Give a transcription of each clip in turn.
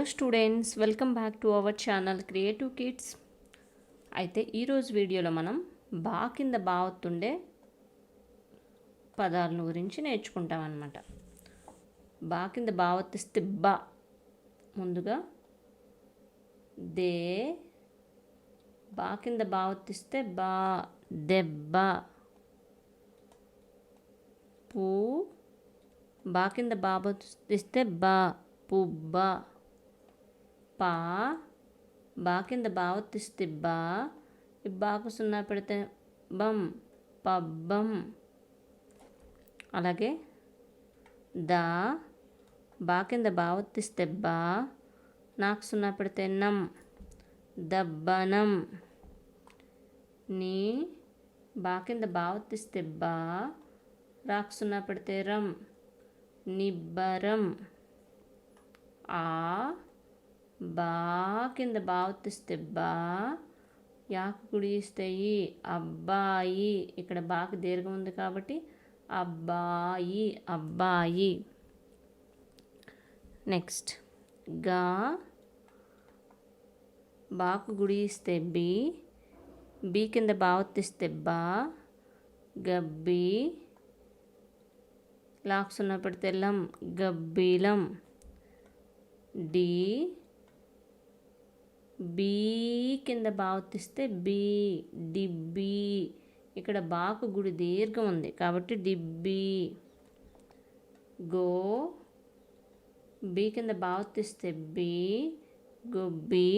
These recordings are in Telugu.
Hello students welcome back to our channel creative kids. అయితే ఈరోజు వీడియోలో మనం బా కింద బావత్తుండే పదాలను గురించి నేర్చుకుంటాం అన్నమాట. బా కింద బావత్తిస్తే బా. ముందుగా దే బా కింద బావత్తిస్తే బా దెబ్బ. పూ బా కింద బావత్తిస్తే బా పుబ్బ. పా బా కింద బావత్తిస్తే బా. ఈ బాకు సున్నా పెడితే బం పబ్బం. అలాగే దా బా కింద బావత్తిస్తే బా. నాకు సున్నా పెడితే నం దబ్బనం. నీ బా కింద బావత్తిస్తే బా. రాకు సున్నా పెడితే రం నిబ్బరం. ఆ బా కింద బావతిస్తే బా యాకు గుడిస్తే అబ్బాయి. ఇక్కడ బాకి దీర్ఘం ఉంది కాబట్టి అబ్బాయి అబ్బాయి. నెక్స్ట్గా బాకు గుడిస్తే బి బి కింద బావతిస్తే బా గబ్బి. లాక్సున్న పెడితే లం గబ్బీలం. డి బీ కింద బావతిస్తే బీ డిబ్బి. ఇక్కడ బాకు గుడి దీర్ఘం ఉంది కాబట్టి డిబ్బి. గో బీ కింద బావతిస్తే బీ గొబ్బి.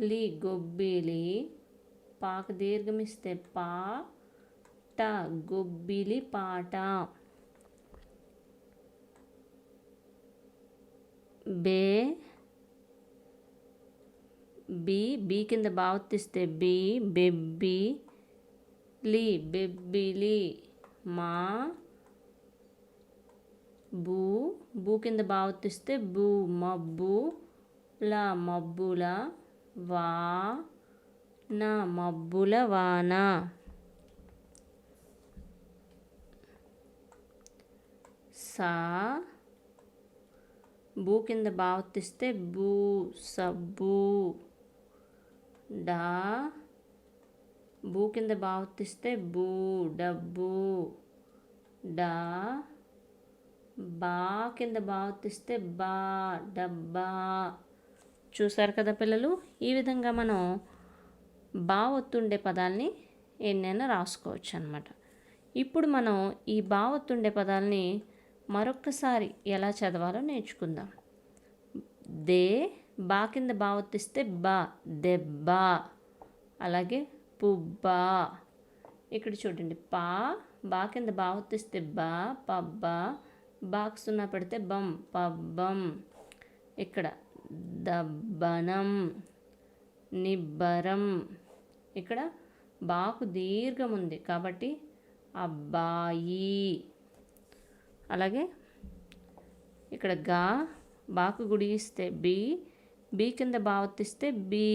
లి గొబ్బిలి పాకు దీర్ఘం ఇస్తే పా ట గొబ్బిలి పాట. బే బి బి కింద బావతిస్తే బి బెబ్బి లి బెబ్బిలి మా బూ బూ కింద బావతిస్తే బూ మబ్బు లా మబ్బుల వా నా మబ్బుల వాన. సా భూ కింద బావతిస్తే బూ సబ్బు. డా. బూ కింద బావర్తిస్తే బూ డబ్బు డా. బా కింద బావర్తిస్తే బా డబ్బా చూసారు కదా పిల్లలు ఈ విధంగా మనం బా ఒత్తుండే పదాలని ఎన్నైనా రాసుకోవచ్చు అనమాట ఇప్పుడు మనం ఈ బా ఒత్తుండే పదాలని మరొక్కసారి ఎలా చదవాలో నేర్చుకుందాం. దే బా కింద బావత్తిస్తే బా దెబ్బ అలాగే పుబ్బా ఇక్కడ చూడండి పా బా కింద బావత్తిస్తే బా పబ్బ బాకు సున్నా పెడితే బం పబ్బం ఇక్కడ దబ్బనం నిబ్బరం. ఇక్కడ బాకు దీర్ఘం ఉంది కాబట్టి అబ్బాయి. అలాగే ఇక్కడ గా బాకు గుడిస్తే బి బి కింద భావతిస్తే బి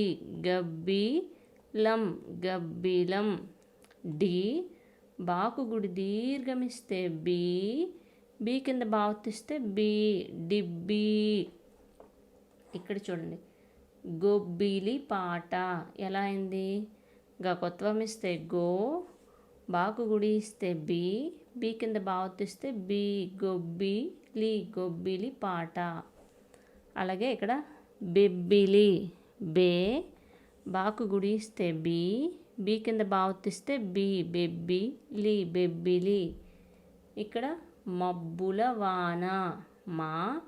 గబ్బిలం గబ్బిలం. డి బాకు గుడి దీర్ఘమిస్తే బి బి కింద భావతిస్తే బి డిబ్బి. ఇక్కడ చూడండి. గొబ్బిలి పాట ఎలా అయింది? గా కొత్వం ఇస్తే గో బాకు గుడి ఇస్తే బి బి కింద భావతిస్తే బి గొబ్బిలి గొబ్బిలి పాట. అలాగే ఇక్కడ బెబ్బిలి బే బాకు గుడిస్తే బీ బి బి కింద బావతిస్తే బి బెబ్బి లి బెబ్బిలి. ఇక్కడ మబ్బుల వాన మా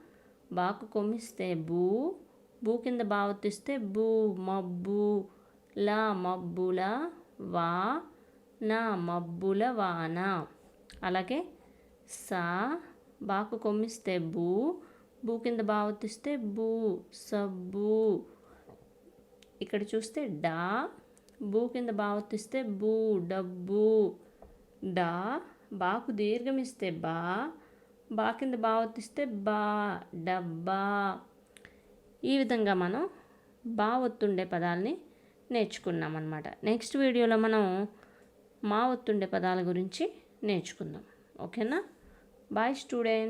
బాకు కొమ్మిస్తే బూ బూ కింద బావతిస్తే బూ మబ్బు. లా మబ్బుల వా నా మబ్బుల వాన. అలాగే సా బాకు కొమ్మిస్తే బూ భూ కింద బావతిస్తే భూ సబ్బు. ఇక్కడ చూస్తే డా భూ కింద బావతిస్తే భూ డబ్బు. డా బాకు దీర్ఘం ఇస్తే బా బా కింద బావతిస్తే బా డబ్బా. ఈ విధంగా మనం బా ఒత్తుండే పదాలని నేర్చుకున్నాం అనమాట నెక్స్ట్ వీడియోలో మనం మా ఒత్తుండే పదాల గురించి నేర్చుకుందాం. ఓకేనా? Bye student